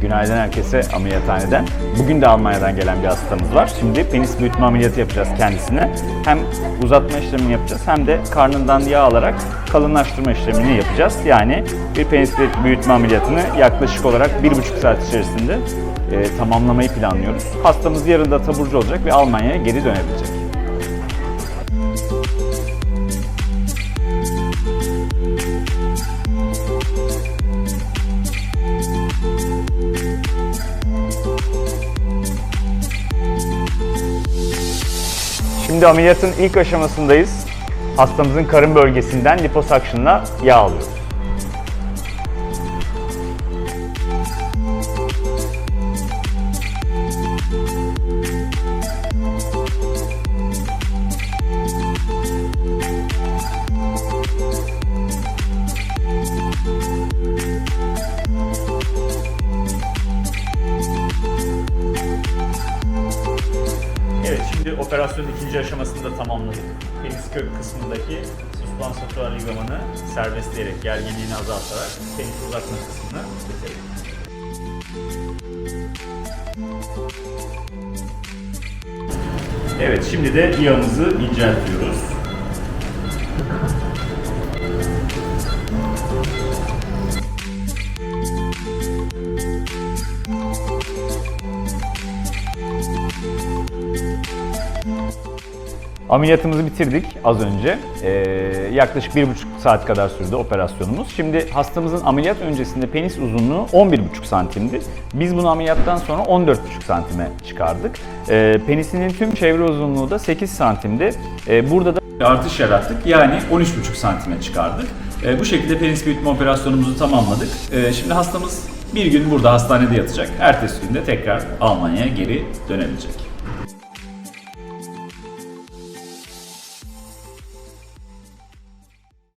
Günaydın herkese ameliyathaneden. Bugün de Almanya'dan gelen bir hastamız var. Şimdi penis büyütme ameliyatı yapacağız kendisine. Hem uzatma işlemini yapacağız hem de karnından yağ alarak kalınlaştırma işlemini yapacağız. Yani bir penis büyütme ameliyatını yaklaşık olarak 1,5 saat içerisinde e, tamamlamayı planlıyoruz. Hastamız yarın da taburcu olacak ve Almanya'ya geri dönebilecek. Şimdi ameliyatın ilk aşamasındayız. Hastamızın karın bölgesinden liposakşınla yağ alıyoruz. Operasyonun ikinci aşamasını da tamamladık. Penis kök kısmındaki suspansatuar ligamanı serbestleyerek, gerginliğini azaltarak penis uzatma kısmını bitirdik. Evet, şimdi de yağımızı inceltiyoruz. Ameliyatımızı bitirdik az önce. Ee, yaklaşık bir buçuk saat kadar sürdü operasyonumuz. Şimdi hastamızın ameliyat öncesinde penis uzunluğu 11,5 santimdi. Biz bunu ameliyattan sonra 14,5 santime çıkardık. Ee, penisinin tüm çevre uzunluğu da 8 santimdi. Ee, burada da artış yarattık. Yani 13,5 santime çıkardık. Ee, bu şekilde penis büyütme operasyonumuzu tamamladık. Ee, şimdi hastamız bir gün burada hastanede yatacak. Ertesi günde tekrar Almanya'ya geri dönebilecek.